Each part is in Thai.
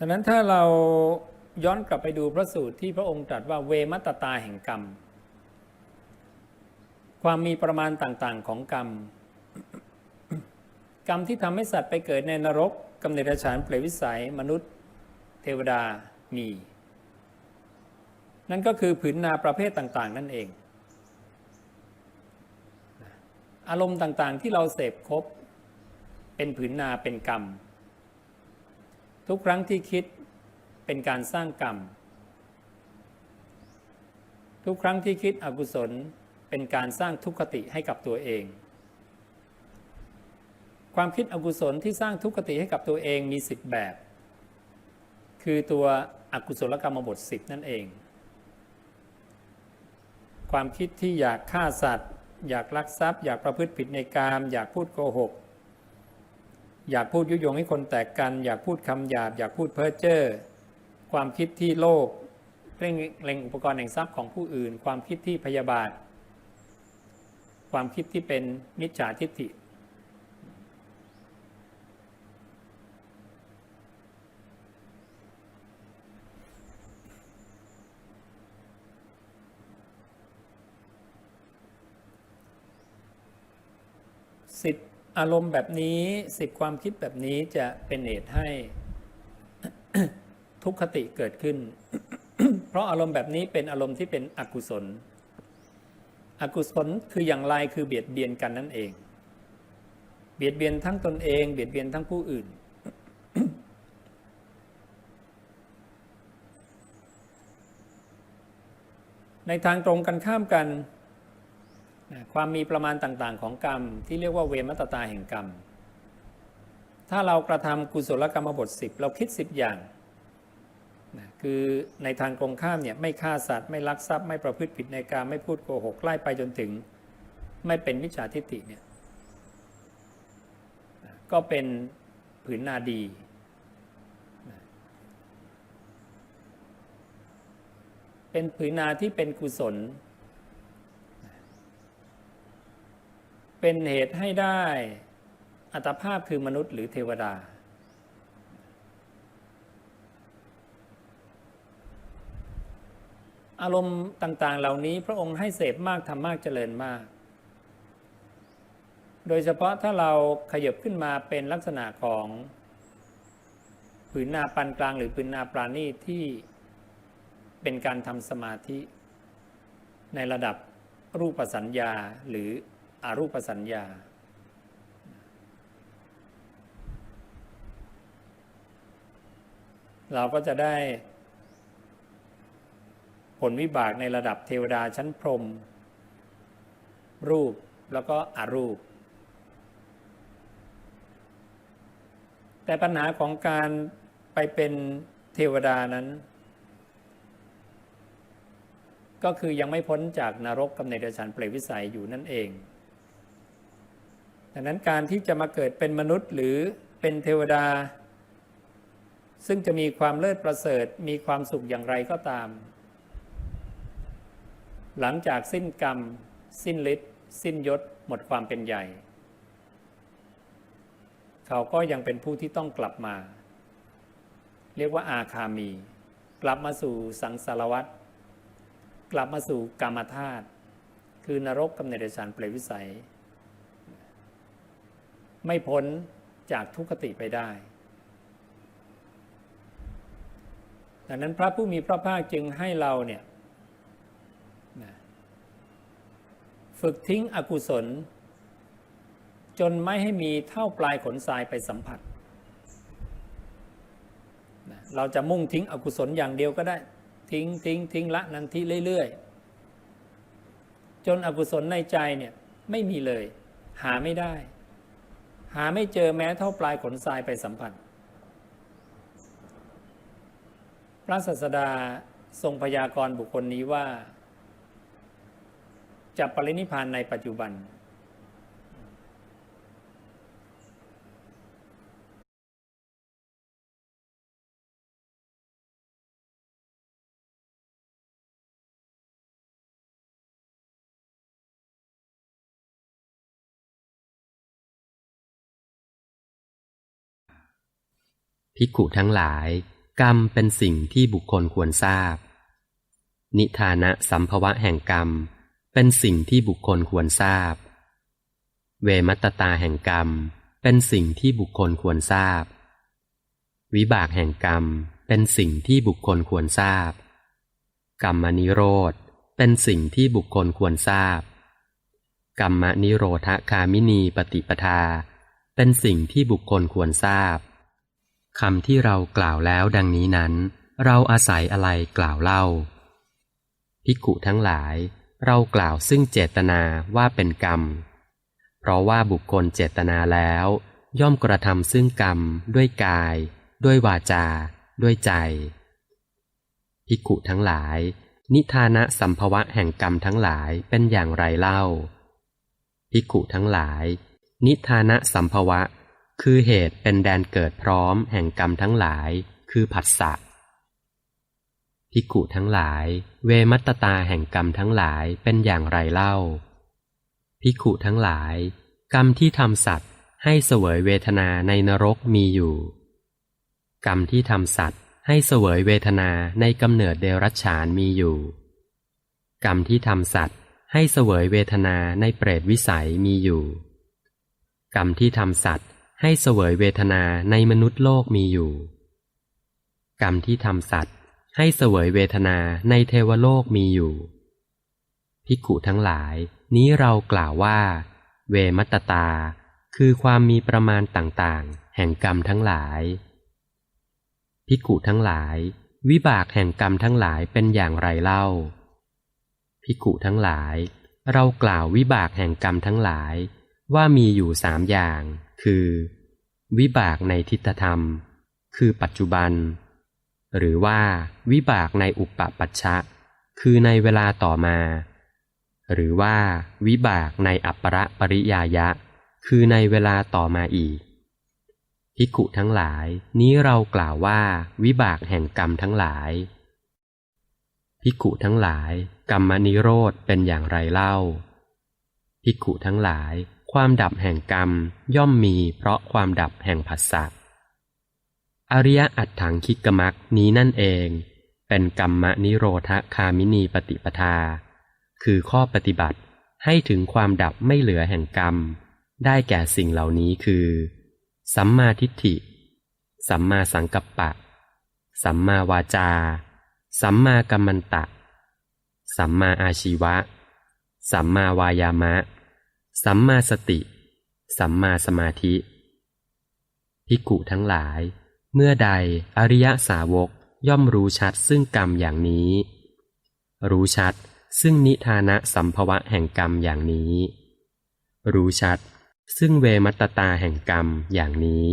ดังนั้นถ้าเราย้อนกลับไปดูพระสูตรที่พระองค์ตรัสว่าเวมัตตตาแห่งกรรม ความมีประมาณต่างๆของกรรม กรรมที่ทำให้สัตว์ไปเกิดในนรกกำเนิดฉานเปรตวิสัยมนุษย์ เทวดามี นั่นก็คือผืนนาประเภทต่างๆ นั่นเอง อารมณ์ต่างๆที่เราเสพครบเป็นผืนนาเป็นกรรม ทุกครั้งที่คิดเป็นการสร้างกรรม ทุกครั้งที่คิดอกุศลเป็นการสร้างทุกขติให้กับตัวเอง ความคิดอกุศลที่สร้างทุกขติให้กับตัวเองมีสิบแบบ คือตัวอกุศลกรรมบทสิบนั่นเอง ความคิดที่อยากฆ่าสัตว์ อยากลักทรัพย์ อยากประพฤติผิดในกาม อยากพูดโกหก อยากพูดยุยงให้คนแตกกัน อยากพูดคำหยาบ อยากพูดเพ้อเจ้อความคิดที่โลภเร่งเล็งอุปกรณ์แห่งทรัพย์ของผู้อื่น ความคิดที่พยาบาท ความคิดที่เป็นมิจฉาทิฏฐิ สิบ อารมณ์แบบนี้สิบความคิดแบบนี้จะเป็นเหตุให้ ทุกขติเกิดขึ้น เพราะอารมณ์แบบนี้เป็นอารมณ์ที่เป็นอกุศล อกุศลคืออย่างไรคือเบียดเบียนกันนั่นเอง เบียดเบียนทั้งตนเอง เบียดเบียนทั้งผู้อื่น ในทางตรงกันข้ามกัน ความมีประมาณต่างๆ ของกรรมที่เรียกว่าเวมัตตาแห่งกรรม ถ้าเรากระทำกุศลกรรมบท 10 เราคิด 10 อย่างนะคือในทางตรงข้ามเนี่ยไม่ฆ่าสัตว์ไม่ลักทรัพย์ไม่ประพฤติผิดในการไม่พูดโกหกไล่ไปจนถึง ไม่เป็นมิจฉาทิฏฐิเนี่ยนะก็เป็นผืนนาดีนะเป็นผืนนาที่เป็นกุศล เป็นเหตุให้ได้อัตภาพคือมนุษย์หรือเทวดา อารมณ์ต่างๆ เหล่านี้พระองค์ให้เสพมากทำมากเจริญมาก โดยเฉพาะถ้าเราขยับขึ้นมาเป็นลักษณะของผืนนาปานกลางหรือผืนนาปราณีที่เป็นการทำสมาธิ ในระดับรูปสัญญาหรือ อารูปสัญญา เราก็จะได้ ผลวิบากในระดับเทวดาชั้นพรม รูปแล้วก็อารูป แต่ปัญหาของการไปเป็นเทวดานั้น ก็คือยังไม่พ้นจากนรกกำเนิดเดรันเปรตวิสัยอยู่นั่นเอง ดังนั้นการที่จะมาเกิดเป็นมนุษย์หรือเป็นเทวดา ซึ่งจะมีความเลิศประเสริฐมีความสุขอย่างไรก็ตาม หลังจากสิ้นกรรม สิ้นฤทธิ์สิ้นยศ หมดความเป็นใหญ่ เขาก็ยังเป็นผู้ที่ต้องกลับมา เรียกว่าอาคามี กลับมาสู่สังสารวัฏกลับมาสู่กรรมธาตุคือนรกกำเนิดเดรัจฉานเปรตวิสัย ไม่พ้นจากทุกขติไปได้ ดังนั้นพระผู้มีพระภาคจึงให้เราเนี่ยฝึกทิ้งอกุศล จนไม่ให้มีเท่าปลายขนทรายไปสัมผัส เราจะมุ่งทิ้งอกุศลอย่างเดียวก็ได้ ทิ้งทิ้งทิ้งละนันทีเรื่อยๆ จนอกุศลในใจเนี่ยไม่มีเลย หาไม่ได้าไม่เจอแม้เท่าปลายขนทรายไปสัมผัส พระศาสดาทรงพยากรณ์บุคคลนี้ว่า จะปรินิพานในปัจจุบัน ภิกขุทั้งหลาย กรรมเป็นสิ่งที่บุคคลควรทราบ นิทานะสัมภวะแห่งกรรม เป็นสิ่งที่บุคคลควรทราบ เวมัตตาแห่งกรรม เป็นสิ่งที่บุคคลควรทราบ วิบากแห่งกรรม เป็นสิ่งที่บุคคลควรทราบ กรรมนิโรธ เป็นสิ่งที่บุคคลควรทราบ กรรมนิโรธคามินีปฏิปทา เป็นสิ่งที่บุคคลควรทราบ คำที่เรากล่าวแล้วดังนี้นั้น เราอาศัยอะไรกล่าวเล่าภิกขุทั้งหลาย เรากล่าวซึ่งเจตนาว่าเป็นกรรม เพราะว่าบุคคลเจตนาแล้ว ย่อมกระทำซึ่งกรรม ด้วยกาย ด้วยวาจา ด้วยใจภิกขุทั้งหลาย นิทานะสัมภวะแห่งกรรมทั้งหลายเป็นอย่างไรเล่าภิกขุทั้งหลาย นิทานะสัมภวะ คือเหตุเป็นแดนเกิดพร้อมแห่งกรรมทั้งหลาย คือผัสสะภิกุทั้งหลาย เวมัตตาแห่งกรรมทั้งหลายเป็นอย่างไรเล่าภิกุทั้งหลาย กรรมที่ทำสัตว์ให้เสวยเวทนาในนรกมีอยู่ กรรมที่ทำสัตว์ให้เสวยเวทนาในกำเนิดเดรัจฉานมีอยู่ กรรมที่ทำสัตว์ให้เสวยเวทนาในเปรตวิสัยมีอยู่ กรรมที่ทำสัตว์ ให้เสวยเวทนาในมนุษย์โลกมีอยู่ กรรมที่ทำสัตว์ ให้เสวยเวทนาในเทวโลกมีอยู่ภิกุทั้งหลาย นี้เรากล่าวว่า เวมัตตตา คือความมีประมาณต่างๆ แห่งกรรมทั้งหลายภิกุทั้งหลาย วิบากแห่งกรรมทั้งหลายเป็นอย่างไรเล่าภิกุทั้งหลาย เรากล่าววิบากแห่งกรรมทั้งหลายว่ามีอยู่สามอย่าง คือ วิบากในทิฏฐธรรม คือปัจจุบัน หรือว่าวิบากในอุปปัชชะ คือในเวลาต่อมา หรือว่าวิบากในอัปประปริยายะ คือในเวลาต่อมาอีกภิกขุทั้งหลายนี้เรากล่าวว่าวิบากแห่งกรรมทั้งหลายภิกขุทั้งหลาย กรรมนิโรธเป็นอย่างไรเล่าภิกขุทั้งหลาย ความดับแห่งกรรมย่อมมีเพราะความดับแห่งผัสสะอริยอัตถังคิกมักนี้นั่นเอง เป็นกรรมนิโรธคามินีปฏิปทา คือข้อปฏิบัติให้ถึงความดับไม่เหลือแห่งกรรม ได้แก่สิ่งเหล่านี้คือ สัมมาทิฏฐิ สัมมาสังกัปปะ สัมมาวาจา สัมมากัมมันตะ สัมมาอาชีวะ สัมมาวายามะ สัมมาสติ สัมมาสมาธิภิกขุทั้งหลาย เมื่อใดอริยสาวกย่อมรู้ชัดซึ่งกรรมอย่างนี้ รู้ชัดซึ่งนิทานะสัมภวะแห่งกรรมอย่างนี้ รู้ชัด ซึ่งเวมัตตตาแห่งกรรมอย่างนี้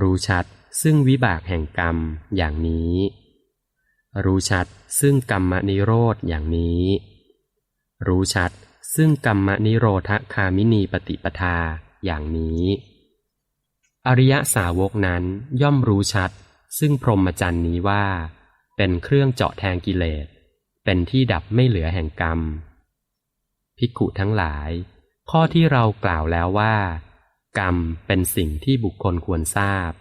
รู้ชัด ซึ่งวิบากแห่งกรรมอย่างนี้ รู้ชัด ซึ่งกรรมนิโรธอย่างนี้ รู้ชัด ซึ่งกรรมนิโรธคามินีปฏิปทาอย่างนี้ อริยสาวกนั้นย่อมรู้ชัด ซึ่งพรหมจรรย์นี้ว่า เป็นเครื่องเจาะแทงกิเลส เป็นที่ดับไม่เหลือแห่งกรรม ภิกขุทั้งหลาย ข้อที่เรากล่าวแล้วว่า กรรมเป็นสิ่งที่บุคคลควรทราบ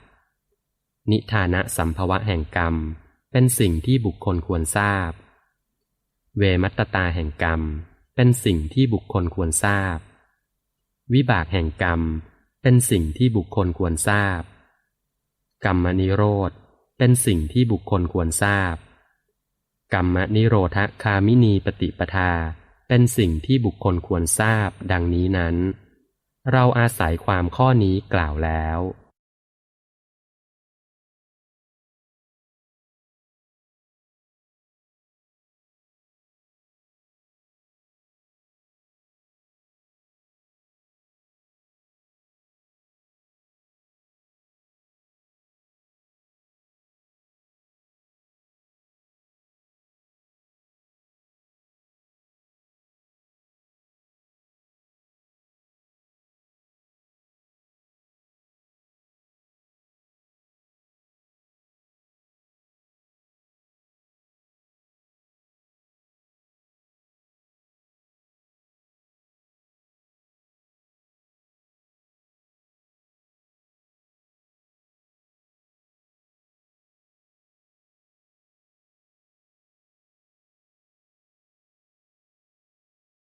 นิทานะสัมภวะแห่งกรรม เป็นสิ่งที่บุคคลควรทราบ เวมัตตตาแห่งกรรม เป็นสิ่งที่บุคคลควรทราบ วิบากแห่งกรรม เป็นสิ่งที่บุคคลควรทราบ กรรมนิโรธ เป็นสิ่งที่บุคคลควรทราบ กรรมนิโรธคามินีปฏิปทา เป็นสิ่งที่บุคคลควรทราบดังนี้นั้น เราอาศัยความข้อนี้กล่าวแล้ว